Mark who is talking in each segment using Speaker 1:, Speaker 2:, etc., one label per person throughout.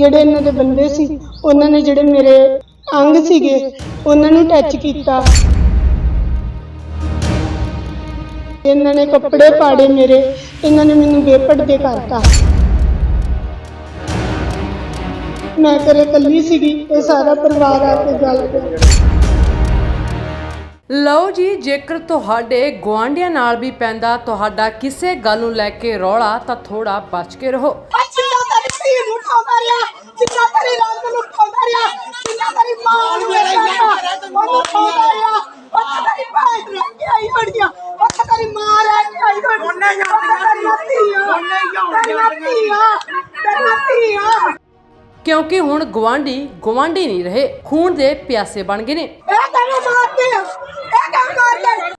Speaker 1: ਜਿਹੜੇ ਇਹਨਾਂ ਦੇ ਬੰਦੇ ਸੀ ਉਹਨਾਂ ਨੇ ਜਿਹੜੇ ਮੇਰੇ ਅੰਗ ਸੀਗੇ ਉਹਨਾਂ ਨੂੰ ਟੱਚ ਕੀਤਾ। ਇਹਨਾਂ ਨੇ ਕੱਪੜੇ ਪਾੜੇ ਮੇਰੇ ਇਹਨਾਂ ਨੇ ਮੈਨੂੰ ਬੇਪਰਦੇ ਕਰਤਾ। ਮੈਂ ਘਰੇ ਇਕੱਲੀ ਸੀਗੀ ਇਹ ਸਾਰਾ ਪਰਿਵਾਰ ਆ ਕੇ ਗੱਲ ਕਰ
Speaker 2: ਲਓ ਜੀ ਜੇਕਰ ਤੁਹਾਡੇ ਗੁਆਂਢੀਆਂ ਨਾਲ ਵੀ ਪੈਂਦਾ ਤੁਹਾਡਾ ਕਿਸੇ ਗੱਲ ਨੂੰ ਲੈ ਕੇ ਰੌਲਾ ਤਾਂ ਥੋੜਾ ਬਚ ਕੇ ਰਹੋ।
Speaker 1: ਉਠਾਉਂਦਾ ਰਿਹਾ ਜਿੰਨਾ ਤੇਰੀ ਰਾਤ ਨੂੰ ਉਠਾਉਂਦਾ ਰਿਹਾ ਜਿੰਨਾ ਤੇਰੀ ਮਾਂ ਨੂੰ ਵੇਖਦਾ ਉਹਨੂੰ ਉਠਾਉਂਦਾ ਰਿਹਾ ਉੱਥੇ ਤੇਰੀ ਭੈਣ ਰਹਿ ਕੇ ਆਈ ਹੋਣੀਆਂ ਉੱਥੇ ਤੇਰੀ ਮਾਂ ਰਹਿ ਕੇ ਆਈ ਹੋਣੀ ਉਹਨੇ ਜਾਂਦੀਆਂ ਧੀਆਂ ਉਹਨੇ ਜਾਂਦੀਆਂ ਧੀਆਂ ਤੇਰੀਆਂ ਧੀਆਂ।
Speaker 2: ਕਿਉਂਕਿ ਹੁਣ ਗੁਆਂਢੀ ਗੁਆਂਢੀ ਨਹੀਂ ਰਹੇ ਖੂਨ ਦੇ ਪਿਆਸੇ ਬਣ ਗਏ ਨੇ।
Speaker 1: ਇਹ ਤੈਨੂੰ ਮਾਰਦੇ ਆ? ਇਹ ਕਿਉਂ ਮਾਰਦੇ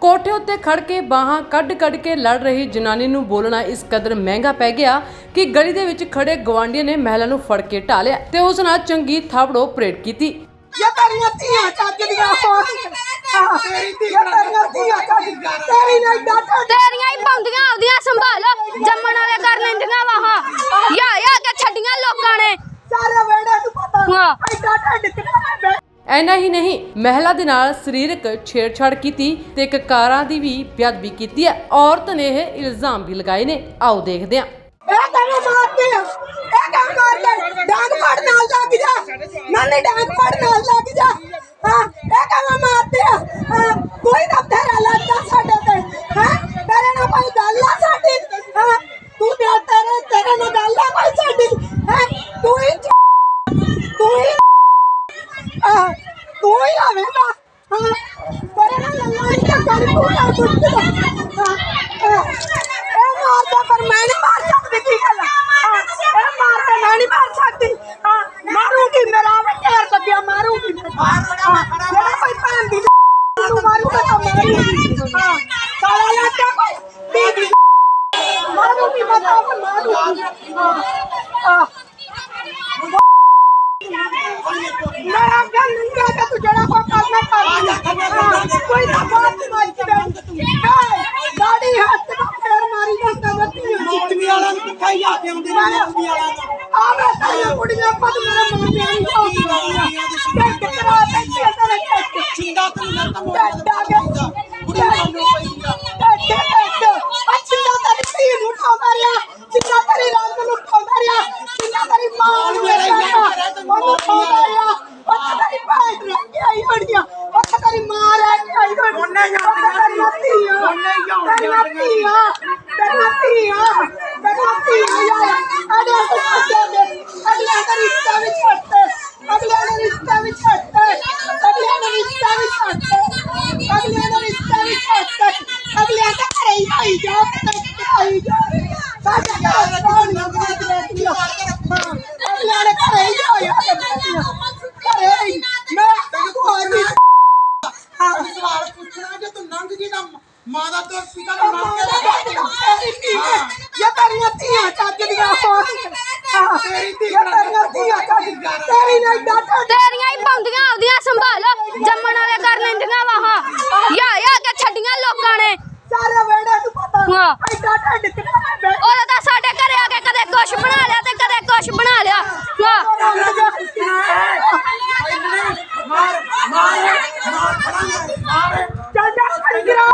Speaker 2: ਕੋਠੇ ਉੱਤੇ ਖੜ ਕੇ ਬਾਹਾਂ ਕੱਢ-ਕੱਢ ਕੇ ਲੜ ਰਹੀ ਜਨਾਨੀ ਨੂੰ ਬੋਲਣਾ ਇਸ ਕਦਰ ਮਹਿੰਗਾ ਪੈ ਗਿਆ ਕਿ ਗਲੀ ਦੇ ਵਿੱਚ ਖੜੇ ਗਵਾਂਢੀਆਂ ਨੇ ਮਹਿਲਾ ਨੂੰ ਫੜ ਕੇ ਢਾ ਲਿਆ ਤੇ ਉਸ ਨਾਲ ਚੰਗੀ ਥਾਪੜੋ ਪਰੇਡ ਕੀਤੀ।
Speaker 1: ਇਹ ਤੇਰੀਆਂ ਧੀਆਂ ਚੱਜ ਦੀਆਂ ਹੋਣ। ਤੇਰੀ ਧੀ ਤੇਰੀਆਂ ਧੀਆਂ ਚੱਜ ਦੀਆਂ। ਤੇਰੀ ਨਹੀਂ ਡਾਟਾ
Speaker 3: ਤੇਰੀਆਂ ਹੀ ਪਾਉਂਦੀਆਂ ਆਪਦੀਆਂ ਸੰਭਾਲ। ਜੰਮਣ ਵਾਲੇ ਕਰ ਲੈਂਦੀਆਂ ਵਾਹਾਂ ਯਾ ਯਾ ਕੇ ਛੱਡੀਆਂ ਲੋਕਾਂ ਨੇ।
Speaker 1: ਸਾਰੇ ਵੇੜੇ ਨੂੰ ਪਤਾ।
Speaker 3: ਹਾਂ।
Speaker 1: ਐਡਾ ਢੱਡ ਕਿੱਥੇ
Speaker 2: ਐਨਾ ਹੀ ਨਹੀਂ, ਮਹਿਲਾ ਦੇ ਨਾਲ ਸਰੀਰਕ ਛੇੜਛਾੜ ਕੀਤੀ ਤੇ ਇੱਕ ਕਾਰਾਂ ਦੀ ਵੀ ਬੇਅਦਬੀ ਕੀਤੀ ਹੈ। ਔਰਤ ਨੇ ਇਹ ਇਲਜ਼ਾਮ ਵੀ ਲਗਾਏ ਨੇ। ਆਓ ਦੇਖਦੇ ਹਾਂ।
Speaker 1: ਇਹ ਤੈਨੂੰ ਮਾਰਦੇ ਆ। ਇਹ ਕਿਉਂ ਮਾਰਦੇ ਡਾਂਗ ਫੜ ਨਾਲ ਲੱਗ ਜਾ। ਨਾਲੇ ਡਾਂਗ ਫੜ ਨਾਲ ਲੱਗ ਜਾ ਹਾਂ ਇਹ ਕਿਉਂ ਮਾਰਦੇ ਆ ਹਾਂ, ਕੋਈ ਦਫਤਰ ਲੱਗਦਾ ਸਾਡੇ ਤੇ ਹਾਂ ਤੇਰੇ ਨਾਲ ਕੋਈ ਗੱਲ ਆ ਸਾਡੀ ਹਾਂ ਤੂੰ ਤੇ ਤੇਰੇ ਤੇਰੇ ਨਾਲ ਗੱਲ ਆ ਕੋਈ ਸਾਡੀ ਹਾਂ ਤੂੰ ਹੀ ਚ- ਤੂੰ ਹੀ ਹਾਂ ਤੂੰ ਹੀ ਆਵੇਂਗਾ ਹਾਂ ਤੇਰੇ ਨਾਲ ਗੱਲਾਂ ਨਹੀਂ ਤਾਂ ਕਰ ਤੂੰ ਨਾ ਕੁੱਟ ਹਾਂ ਹਾਂ ਇਹ ਮਾਰਦਾ ਪਰ ਮੈਂ ਨਹੀਂ ਮਾਰ ਸਕਦੀ ਕੀ ਗੱਲ ਹਾਂ ਇਹ ਮਾਰਦਾ ਮੈਂ ਨਹੀਂ ਮਾਰ ਸਕਦੀ ਹਾਂ ਮਾਰੂਗੀ ਮੇਰਾ ਆਵੇ ਢੇਰ ਕੱਢਿਆ ਮਾਰੂਗੀ ਹਾਂ ਜਿਹੜਾ ਕੋਈ ਭੈਣ ਦੀ ਨੂੰ ਮਾਰੂਗਾ ਤਾਂ ਮਾਰੂਗੀ ਹਾਂ ਸਾਲਾ ਲੱਗਾ ਕੋਈ ਦੀਦੀ ਮਾਰੂਗੀ ਮੈਂ ਤਾਂ ਆਪ ਮਾਰੂਗੀ ਹਾਂ ਕੁੜੀਆਂ ਤੇਰੇ ਟੈਕ ਛਿੰਦਾ ਤੂੰ ਨਾ ਤਮ ਡਾਗਾ ਕੁੜੀਆਂ ਨੂੰ ਪਈਆ ਟੈਕ ਟੈਕ ਅੱਛਾ ਤੇਰੀ ਧੀ ਨੂੰ ਉਠਾਉਂਦਾ ਰਿਹਾ ਜਿੰਨਾ ਤੇਰੀ ਰਾਤ ਨੂੰ ਉਠਾਉਂਦਾ ਰਿਹਾ ਜਿੰਨਾ ਤੇਰੀ ਮਾਂ ਨੂੰ ਵੇਖਦਾ ਉਹਨੂੰ ਉਠਾਉਂਦਾ ਰਿਹਾ ਉੱਥੇ ਤੇਰੀ ਭੈਣ ਰਹਿ ਕੇ ਆਈ ਹੋਣੀਆਂ ਉੱਥੇ ਤੇਰੀ ਮਾਂ ਰਹਿ ਕੇ ਆਈ ਹੋਣੀ ਉਹਨੇ ਜਾਂਦੀਆਂ ਧੀਆਂ ਉਹਨੇ ਜਾਂਦੀਆਂ ਧੀਆਂ ਤੇਰੀਆਂ ਧੀਆਂ ਤੇਰੀਆਂ ਧੀਆਂ ਯਾਰ ਅੜੇ ਤੋਂ ਛੱਡੇ ਦੇ ਅਗਲੇ ਦਾ ਰਿਸ਼ਤਾ ਵੀ ਛੱਡਤੇ ਅਗਲੇ ਦਾ ਰਿਸ਼ਤਾ ਵੀ ਛੱਡਤੇ ਅਗਲੇ ਦਾ ਰਿਸ਼ਤਾ ਵੀ ਛੱਡਤੇ ਅਗਲੇ ਦਾ ਰਿਸ਼ਤਾ ਵੀ ਛੱਡਤੇ ਅਗਲੇ ਦਾ ਘਰੇ ਹੀ ਆਈ ਜਾ ਤੇ ਆਈ ਜਾ ਸਾਡੇ ਘਰ ਕੌਣ ਨਾ ਬਾਤ ਬੈਠੀ ਹਾਂ ਅਗਲੇ ਦੇ ਘਰੇ ਹੀ ਆਇਆ ਘਰੇ ਹੀ ਮੈਂ ਤੈਨੂੰ ਆ
Speaker 4: ਹਾਂ ਸਵਾਲ ਪੁੱਛਣਾ ਜੇ ਤੂੰ ਲੰਘ ਗਈ ਤਾਂ ਮਾਂ ਦਾ ਦੁੱਧ ਸੀਗਾ ਤਾਂ ਮਾਰ ਕੇ
Speaker 1: ਇਹ ਤੇਰੀਆਂ ਧੀਆਂ ਚੱਜ ਦੀਆਂ ਹੋਣ ਤੇਰੀ ਤੇਰੀਆਂ ਧੀਆਂ ਚੱਜ ਤੇਰੀ ਨਹੀਂ ਡਾਟਾ
Speaker 3: ਤੇਰੀਆਂ ਹੀ ਪਾਉਂਦੀਆਂ ਆਪਦੀਆਂ, ਸੰਭਾਲ, ਜੰਮਣ ਵਾਲੇ ਕਰ ਲੈਂਦੀਆਂ ਵਾਹਾਂ ਯਾ ਯਾ ਕੇ ਛੱਡੀਆਂ ਲੋਕਾਂ ਨੇ।
Speaker 1: ਸਾਰੇ ਵੇੜੇ ਨੂੰ ਪਤਾ ਐਡਾ ਢੱਡ ਕਿੱਥੇ
Speaker 3: ਉਹਦਾ ਤਾਂ ਸਾਡੇ ਘਰੇ ਆ ਕੇ ਕਦੇ ਕੁਛ ਬਣਾ ਲਿਆ ਤੇ ਕਦੇ ਕੁਛ ਬਣਾ ਲਿਆ। ਹਾਂ
Speaker 4: ਮਾਰ ਮਾਰ ਮਾਰ ਫੜਾਂਗੇ ਮਾਰ
Speaker 1: ਚੱਲ ਜਾ ਖੜੀ ਗਿਰਾ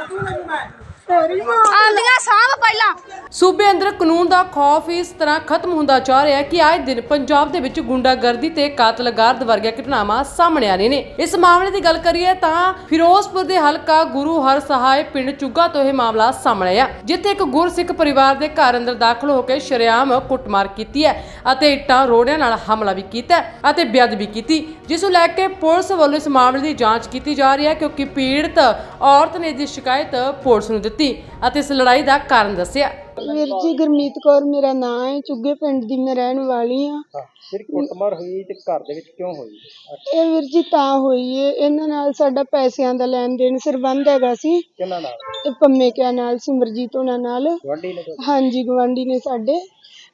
Speaker 4: ਤੂੰ ਮੈਨੂੰ ਮੈਂ
Speaker 1: ਤੇਰੀ ਮਾਂ
Speaker 3: ਆਂਦੀਆਂ ਸਾਂਭ ਪਹਿਲਾਂ
Speaker 2: ਸੂਬੇ ਅੰਦਰ ਕਾਨੂੰਨ ਦਾ ਖੌਫ ਇਸ ਤਰ੍ਹਾਂ ਖਤਮ ਹੁੰਦਾ ਜਾ ਰਿਹਾ ਹੈ ਕਿ ਆਏ ਦਿਨ ਪੰਜਾਬ ਦੇ ਵਿੱਚ ਗੁੰਡਾਗਰਦੀ ਤੇ ਕਾਤਲਗਰਦ ਵਰਗੀਆਂ ਘਟਨਾਵਾਂ ਸਾਹਮਣੇ ਆ ਰਹੀਆਂ ਨੇ। ਇਸ ਮਾਮਲੇ ਦੀ ਗੱਲ ਕਰੀਏ ਤਾਂ ਫਿਰੋਜ਼ਪੁਰ ਦੇ ਹਲਕਾ ਗੁਰੂ ਹਰ ਸਹਾਇ ਪਿੰਡ ਚੁੱਗਾ ਤੋਂ ਇਹ ਮਾਮਲਾ ਸਾਹਮਣੇ ਆਇਆ, ਜਿੱਥੇ ਇੱਕ ਗੁਰਸਿੱਖ ਪਰਿਵਾਰ ਦੇ ਘਰ ਅੰਦਰ ਦਾਖਲ ਹੋ ਕੇ ਸ਼ਰੇਆਮ ਕੁੱਟਮਾਰ ਕੀਤੀ ਹੈ ਅਤੇ ਇੱਟਾਂ ਰੋੜਿਆਂ ਨਾਲ ਹਮਲਾ ਵੀ ਕੀਤਾ ਹੈ ਅਤੇ ਬੇਅਦਬੀ ਕੀਤੀ, ਜਿਸ ਨੂੰ ਲੈ ਕੇ ਪੁਲਿਸ ਵੱਲੋਂ ਇਸ ਮਾਮਲੇ ਦੀ ਜਾਂਚ ਕੀਤੀ ਜਾ ਰਹੀ ਹੈ ਕਿਉਂਕਿ ਪੀੜਤ ਔਰਤ ਨੇ ਦੀ ਸ਼ਿਕਾਇਤ ਪੁਲਿਸ ਨੂੰ ਦਿੱਤੀ ਅਤੇ ਇਸ ਲੜਾਈ ਦਾ ਕਾਰਨ ਦੱਸਿਆ।
Speaker 1: ਵੀਰ ਜੀ ਗੁਰਮੀਤ ਕੌਰ ਮੇਰਾ ਨਾਮ ਹੈ ਚੁੱਗੇ ਪਿੰਡ ਦੀ ਮੈਂ ਰਹਿਣ ਵਾਲੀ ਆ
Speaker 5: ਫਿਰ ਕੁੱਟਮਾਰ ਹੋਈ ਤੇ ਘਰ ਦੇ ਵਿੱਚ ਕਿਉਂ ਹੋਈ?
Speaker 1: ਇਹ ਵੀਰ ਜੀ ਤਾਂ ਹੋਈ ਏ। ਇਹਨਾਂ ਨਾਲ ਸਾਡਾ ਪੈਸਿਆਂ ਦਾ ਲੈਣ ਦੇਣ ਸਰਬੰਧ ਹੈਗਾ ਸੀ।
Speaker 5: ਕਿਹਨਾਂ ਨਾਲ?
Speaker 1: ਇਹ ਪੰਮੇ ਕਿਆ ਨਾਲ ਸਿਮਰਜੀਤ ਉਹਨਾਂ ਨਾਲ।
Speaker 5: ਗਵਾਂਢੀ ਨੇ
Speaker 1: ਹਾਂਜੀ ਗਵਾਂਢੀ ਨੇ ਸਾਡੇ।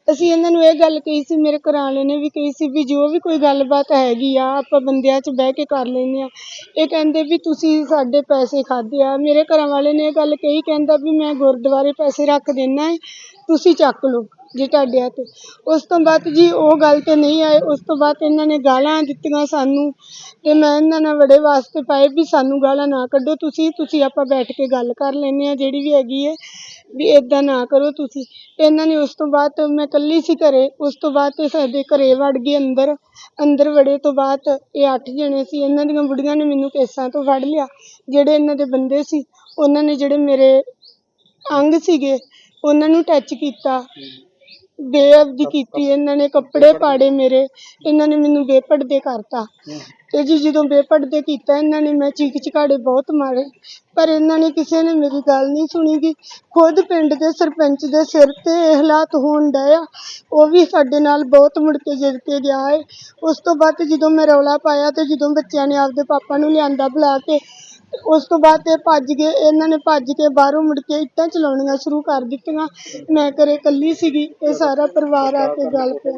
Speaker 1: ਅਸੀਂ ਇਹਨਾਂ ਨੂੰ ਇਹ ਗੱਲ ਕਹੀ ਸੀ, ਮੇਰੇ ਘਰਾਂ ਵਾਲੇ ਨੇ ਵੀ ਕਹੀ ਸੀ ਵੀ ਜੋ ਵੀ ਕੋਈ ਗੱਲਬਾਤ ਹੈਗੀ ਆ, ਆਪਾਂ ਬੰਦਿਆਂ 'ਚ ਬਹਿ ਕੇ ਕਰ ਲੈਂਦੇ ਆ ਇਹ ਕਹਿੰਦੇ ਵੀ ਤੁਸੀਂ ਸਾਡੇ ਪੈਸੇ ਖਾਦੇ ਆ। ਮੇਰੇ ਘਰਾਂ ਵਾਲੇ ਨੇ ਇਹ ਗੱਲ ਕਹੀ, ਕਹਿੰਦਾ ਵੀ ਮੈਂ ਗੁਰਦੁਆਰੇ ਪੈਸੇ ਰੱਖ ਦੇਣਾ ਹੈ ਤੁਸੀਂ ਚੱਕ ਲਓ।
Speaker 6: ਜੀ, ਤੁਹਾਡੇ 'ਤੇ ਉਸ ਤੋਂ ਬਾਅਦ ਜੀ, ਉਹ ਗੱਲ ਤੇ ਨਹੀਂ ਆਏ। ਉਸ ਤੋਂ ਬਾਅਦ ਇਹਨਾਂ ਨੇ ਗਾਲਾਂ ਦਿੱਤੀਆਂ ਸਾਨੂੰ ਤੇ ਮੈਂ ਇਹਨਾਂ ਨਾਲ ਬੜੇ ਵਾਸਤੇ ਪਾਏ ਵੀ ਸਾਨੂੰ ਗਾਲਾਂ ਨਾ ਕੱਢੋ। ਤੁਸੀਂ ਤੁਸੀਂ ਆਪਾਂ ਬੈਠ ਕੇ ਗੱਲ ਕਰ ਲੈਂਦੇ ਆ ਜਿਹੜੀ ਵੀ ਹੈਗੀ ਹੈ, ਵੀ ਇਦਾਂ ਨਾ ਕਰੋ ਤੁਸੀਂ। ਇਹਨਾਂ ਨੇ ਉਸ ਤੋਂ ਬਾਅਦ ਮੈਂ ਇਕੱਲੀ ਸੀ ਘਰੇ। ਉਸ ਤੋਂ ਬਾਅਦ ਤੇ ਸਾਡੇ ਘਰੇ ਵੜ ਗਏ ਅੰਦਰ। ਅੰਦਰ ਵੜੇ ਤੋਂ ਬਾਅਦ ਇਹ ਅੱਠ ਜਣੇ ਸੀ। ਇਹਨਾਂ ਦੀਆਂ ਬੁੜੀਆਂ ਨੇ ਮੈਨੂੰ ਕੇਸਾਂ ਤੋਂ ਫੜ ਲਿਆ। ਜਿਹੜੇ ਇਹਨਾਂ ਦੇ ਬੰਦੇ ਸੀ, ਉਹਨਾਂ ਨੇ ਜਿਹੜੇ ਮੇਰੇ ਅੰਗ ਸੀਗੇ, ਉਹਨਾਂ ਨੂੰ ਟੱਚ ਕੀਤਾ। ਬੇਅਬਦੀ ਕੀਤੀ ਇਹਨਾਂ ਨੇ ਕੱਪੜੇ ਪਾੜੇ ਮੇਰੇ ਇਹਨਾਂ ਨੇ ਮੈਨੂੰ ਬੇਪਰਦੇ ਕਰਤਾ। ਤੇ ਜੀ ਜਦੋਂ ਬੇਪਰਦੇ ਕੀਤਾ ਇਹਨਾਂ ਨੇ ਮੈਂ ਚੀਕ ਚਿਹਾੜੇ ਬਹੁਤ ਮਾਰੇ। ਪਰ ਇਹਨਾਂ ਨੇ ਕਿਸੇ ਨੇ ਮੇਰੀ ਗੱਲ ਨਹੀਂ ਸੁਣੀ ਗੀ। ਖੁਦ ਪਿੰਡ ਦੇ ਸਰਪੰਚ ਦੇ ਸਿਰ ਤੇ ਇਹ ਹਾਲਾਤ ਹੋਣ ਡਏ ਆ। ਉਹ ਵੀ ਸਾਡੇ ਨਾਲ ਬਹੁਤ ਮੁੜ ਕੇ ਜਿੱਦ ਕੇ ਗਿਆ ਹੈ ਉਸ ਤੋਂ ਬਾਅਦ ਜਦੋਂ ਮੈਂ ਰੌਲਾ ਪਾਇਆ ਤੇ ਜਦੋਂ ਬੱਚਿਆਂ ਨੇ ਆਪਦੇ ਪਾਪਾ ਨੂੰ ਲਿਆਂਦਾ ਬੁਲਾ ਕੇ ਉਸ ਤੋਂ ਬਾਅਦ ਇਹ ਭੱਜ ਗਏ ਇਹਨਾਂ ਨੇ ਭੱਜ ਕੇ ਬਾਹਰੋਂ ਮੁੜ ਕੇ ਇੱਟਾਂ ਚਲਾਉਣੀਆਂ ਸ਼ੁਰੂ ਕਰ ਦਿੱਤੀਆਂ। ਮੈਂ ਘਰੇ ਇਕੱਲੀ ਸੀਗੀ, ਇਹ ਸਾਰਾ ਪਰਿਵਾਰ ਆ ਕੇ ਗੱਲ ਪਿਆ।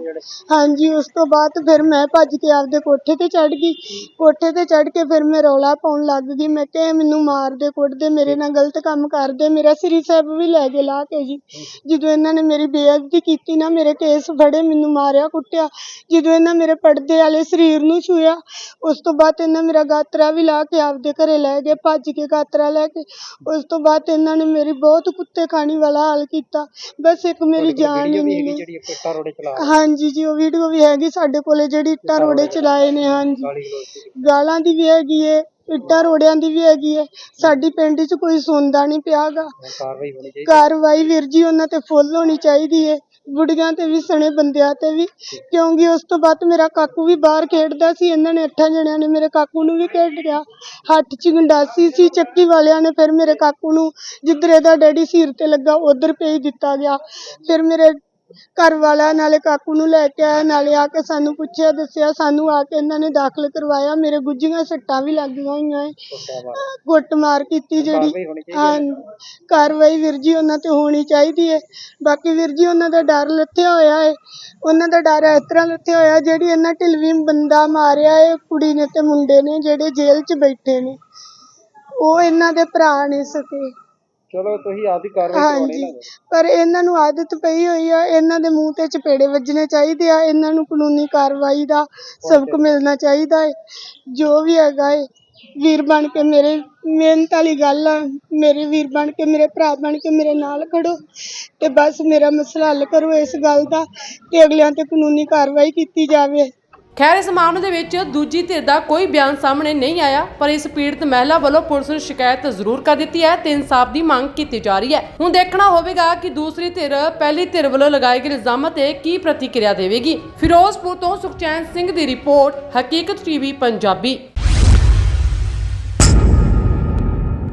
Speaker 6: ਹਾਂਜੀ, ਉਸ ਤੋਂ ਬਾਅਦ ਫਿਰ ਮੈਂ ਭੱਜ ਕੇ ਆਪਦੇ ਕੋਠੇ ਤੇ ਚੜ ਗਈ। ਕੋਠੇ ਤੇ ਚੜ ਕੇ ਫਿਰ ਮੈਂ ਰੌਲਾ ਪਾਉਣ ਲੱਗ ਗਈ। ਮੈਂ ਕਿਹਾ, ਇਹ ਮੈਨੂੰ ਮਾਰਦੇ ਕੁੱਟਦੇ ਮੇਰੇ ਨਾਲ ਗਲਤ ਕੰਮ ਕਰਦੇ ਮੇਰਾ ਸ੍ਰੀ ਸਾਹਿਬ ਵੀ ਲੈ ਗਏ ਲਾ ਕੇ ਜੀ। ਜਦੋਂ ਇਹਨਾਂ ਨੇ ਮੇਰੀ ਬੇਇੱਜ਼ਤੀ ਕੀਤੀ ਨਾ, ਮੇਰੇ ਕੇਸ ਫੜੇ, ਮੈਨੂੰ ਮਾਰਿਆ, ਕੁੱਟਿਆ। ਜਦੋਂ ਇਹਨਾਂ ਮੇਰੇ ਪਰਦੇ ਵਾਲੇ ਸਰੀਰ ਨੂੰ ਛੂਇਆ ਉਸ ਤੋਂ ਬਾਅਦ ਇਹਨਾਂ ਮੇਰਾ ਗਾਤਰਾ ਵੀ ਲਾ ਕੇ ਆਪਦੇ ਘਰੇ ਲੈ ਗਏ। ਭੱਜ ਕੇ ਗਾਤਰਾ ਲੈ ਕੇ। ਉਸ ਤੋਂ ਬਾਅਦ ਇਹਨਾਂ ਨੇ ਮੇਰੀ ਬਹੁਤ ਕੁੱਤੇ ਖਾਣੀ ਵਾਲਾ ਹਾਲ ਕੀਤਾ। ਬਸ ਇੱਕ ਮੇਰੀ ਜਾਨ ਹੀ ਨਹੀਂ
Speaker 5: ਜਿਹੜੀ ਰੋੜੇ ਚਲਾ
Speaker 6: ਹਾਂਜੀ ਜੀ ਉਹ ਵੀਡੀਓ ਵੀ ਹੈਗੀ ਸਾਡੇ ਕੋਲੇ ਜਿਹੜੀ ਇੱਟਾਂ ਰੋੜੇ ਚਲਾਏ ਨੇ ਹਾਂਜੀ।
Speaker 5: ਗਾਲੀ ਦੀ।
Speaker 6: ਵੀ ਹੈਗੀ ਏ ਇੱਟਾਂ ਰੋੜਿਆਂ ਦੀ ਵੀ ਹੈਗੀ ਏ। ਸਾਡੀ ਪਿੰਡ 'ਚ ਕੋਈ ਸੁਣਦਾ ਨਹੀਂ ਪਿਆਗਾ।
Speaker 5: ਕਾਰਵਾਈ ਹੋਣੀ ਚਾਹੀਦੀ।
Speaker 6: ਕਾਰਵਾਈ ਵੀਰ ਜੀ ਉਹਨਾਂ ਤੇ ਫੁੱਲ ਹੋਣੀ ਚਾਹੀਦੀ ਏ। ਬੁੜੀਆਂ ਤੇ ਵੀ ਸਣੇ ਬੰਦਿਆਂ ਤੇ ਵੀ, ਕਿਉਂਕਿ ਉਸ ਤੋਂ ਬਾਅਦ ਮੇਰਾ ਕਾਕੂ ਵੀ ਬਾਹਰ ਖੇਡਦਾ ਸੀ, ਇਹਨਾਂ ਨੇ ਅੱਠਾਂ ਜਣਿਆਂ ਨੇ ਮੇਰੇ ਕਾਕੂ ਨੂੰ ਵੀ ਖੇਡ ਲਿਆ। ਹੱਥ 'ਚ ਗੰਡਾਸੀ ਸੀ, ਚੱਕੀ ਵਾਲਿਆਂ ਨੇ ਫਿਰ ਮੇਰੇ ਕਾਕੂ ਨੂੰ ਜਿੱਧਰ ਇਹਦਾ ਡੈਡੀ ਸਿਰ ਤੇ ਲੱਗਾ, ਉਧਰ ਭੇਜ ਦਿੱਤਾ ਗਿਆ। ਫਿਰ ਮੇਰੇ ਘਰ ਵਾਲਾ ਨਾਲੇ ਕਾਕੂ ਨੂੰ ਲੈ ਕੇ ਆਇਆ ਨਾਲੇ ਆ ਕੇ ਸਾਨੂੰ ਪੁੱਛਿਆ ਦੱਸਿਆ ਸਾਨੂੰ ਆ ਕੇ ਇਹਨਾਂ ਨੇ ਦਾਖਲ ਕਰਵਾਇਆ। ਮੇਰੇ ਗੁੱਜੀਆਂ ਸੱਟਾਂ ਵੀ ਲੱਗੀਆਂ ਹੋਈਆਂ ਏ। ਕੁੱਟਮਾਰ ਕੀਤੀ ਜਿਹੜੀ ਹਾਂ ਕਾਰਵਾਈ ਵੀਰ ਜੀ ਉਹਨਾਂ ਤੇ ਹੋਣੀ ਚਾਹੀਦੀ ਹੈ ਬਾਕੀ ਵੀਰ ਜੀ ਉਹਨਾਂ ਦਾ ਡਰ ਲੱਥਿਆ ਹੋਇਆ ਹੈ ਉਹਨਾਂ ਦਾ ਡਰ ਇਸ ਤਰ੍ਹਾਂ ਲੱਥਿਆ ਹੋਇਆ ਜਿਹੜੀ ਇਹਨਾਂ ਢਿਲਵੀ ਬੰਦਾ ਮਾਰਿਆ ਹੈ ਕੁੜੀ ਨੇ ਤੇ ਮੁੰਡੇ ਨੇ ਜਿਹੜੇ ਜੇਲ੍ਹ 'ਚ ਬੈਠੇ ਨੇ। ਉਹ ਇਹਨਾਂ ਦੇ ਭਰਾ ਨੇ ਸਕੇ।
Speaker 5: ਚਲੋ ਤੁਸੀਂ ਆਪਦੀ ਕਾਰਵਾਈ ਕਰਵਾਉਣੀ
Speaker 6: ਹਾਂਜੀ।
Speaker 5: ਨਾ।
Speaker 6: ਪਰ ਇਹਨਾਂ ਨੂੰ ਆਦਤ ਪਈ ਹੋਈ ਆ ਇਹਨਾਂ ਦੇ ਮੂੰਹ ਤੇ ਚਪੇੜੇ ਵੱਜਣੇ ਚਾਹੀਦੇ ਆ ਇਹਨਾਂ ਨੂੰ ਕਾਨੂੰਨੀ ਕਾਰਵਾਈ ਦਾ ਸਬਕ ਮਿਲਣਾ ਚਾਹੀਦਾ ਹੈ ਜੋ ਵੀ ਹੈਗਾ ਹੈ ਵੀਰ ਬਣ ਕੇ ਮੇਰੇ ਮਿਹਨਤ ਵਾਲੀ ਗੱਲ ਆ ਮੇਰੇ ਵੀਰ ਬਣ ਕੇ ਮੇਰੇ ਭਰਾ ਬਣ ਕੇ ਮੇਰੇ ਨਾਲ ਖੜੋ ਤੇ ਬਸ ਮੇਰਾ ਮਸਲਾ ਹੱਲ ਕਰੋ ਇਸ ਗੱਲ ਦਾ ਤੇ ਅਗਲਿਆਂ ਤੇ ਕਾਨੂੰਨੀ ਕਾਰਵਾਈ ਕੀਤੀ ਜਾਵੇ।
Speaker 2: ਖੈਰ, ਇਸ ਮਾਮਲੇ ਦੇ ਵਿੱਚ ਦੂਜੀ ਧਿਰ ਦਾ ਕੋਈ ਬਿਆਨ ਸਾਹਮਣੇ ਨਹੀਂ ਆਇਆ, ਪਰ ਇਸ ਪੀੜਤ ਮਹਿਲਾ ਵੱਲੋਂ ਪੁਲਿਸ ਨੂੰ ਸ਼ਿਕਾਇਤ ਜ਼ਰੂਰ ਕਰ ਦਿੱਤੀ ਹੈ ਤੇ ਇਨਸਾਫ ਦੀ ਮੰਗ ਕੀਤੀ ਜਾ ਰਹੀ ਹੈ। ਹੁਣ ਦੇਖਣਾ ਹੋਵੇਗਾ ਕਿ ਦੂਸਰੀ ਧਿਰ, ਪਹਿਲੀ ਧਿਰ ਵੱਲੋਂ ਲਗਾਏ ਗਏ ਇਲਜ਼ਾਮਾਂ ਤੇ ਕੀ ਪ੍ਰਤੀਕਿਰਿਆ ਦੇਵੇਗੀ। ਫਿਰੋਜ਼ਪੁਰ ਤੋਂ ਸੁਖਚੈਨ ਸਿੰਘ ਦੀ ਰਿਪੋਰਟ, ਹਕੀਕਤ ਟੀਵੀ, ਪੰਜਾਬੀ।